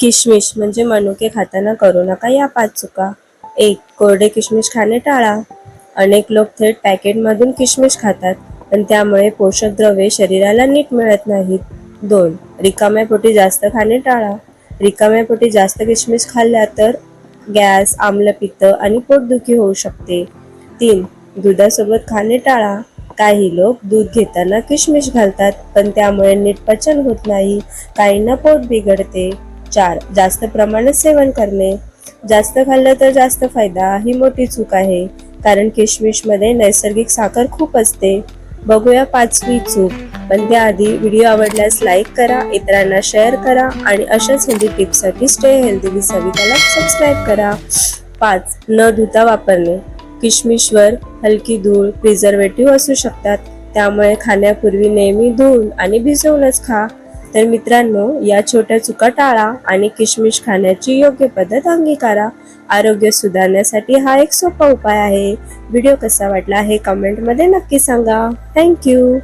किशमिश म्हणजे मनुके खाताना करू नका या पाच चुका. एक कोरडे किशमिश खाणे टाळा. अनेक लोक थेट पॅकेटमधून किशमिश खातात पण त्यामुळे पोषक द्रव्ये शरीराला नीट मिळत नाहीत. दोन रिकाम्या पोटी जास्त खाणे टाळा. रिकाम्या पोटी जास्त किशमिश खाल्ल्या तर गॅस आम्लपित्त आणि पोटदुखी होऊ शकते. तीन दुधासोबत खाणे टाळा. काही लोक दूध घेताना किशमिश घालतात पण त्यामुळे नीट पचन होत नाही. काहींना पोट बिघडते. चार जास्त प्रमाणात सेवन करणे. जास्त खाल्लं तर जास्त फायदा ही मोठी चूक आहे. कारण किशमिशमध्ये नैसर्गिक साखर खूप असते. बघूया पाचवी चूक. पण त्याआधी व्हिडिओ आवडल्यास लाईक करा इतरांना शेअर करा आणि अशाच हेल्दी टिप्ससाठी स्टे हेल्दी विथ सविताला सबस्क्राईब करा. पाच न धुता वापरणे. किशमिशवर हलकी धूळ प्रिझर्वेटिव्ह असू शकतात. त्यामुळे खाण्यापूर्वी नेहमी धुवून आणि भिजवूनच खा. तर मित्रांनो या छोट्या चुका टाळा आणि किशमिश खाण्याची योग्य पद्धत अंगीकारा. आरोग्य सुधारण्यासाठी हा एक सोपा उपाय आहे. व्हिडिओ कसा वाटला हे कमेंटमध्ये नक्की सांगा. थँक्यू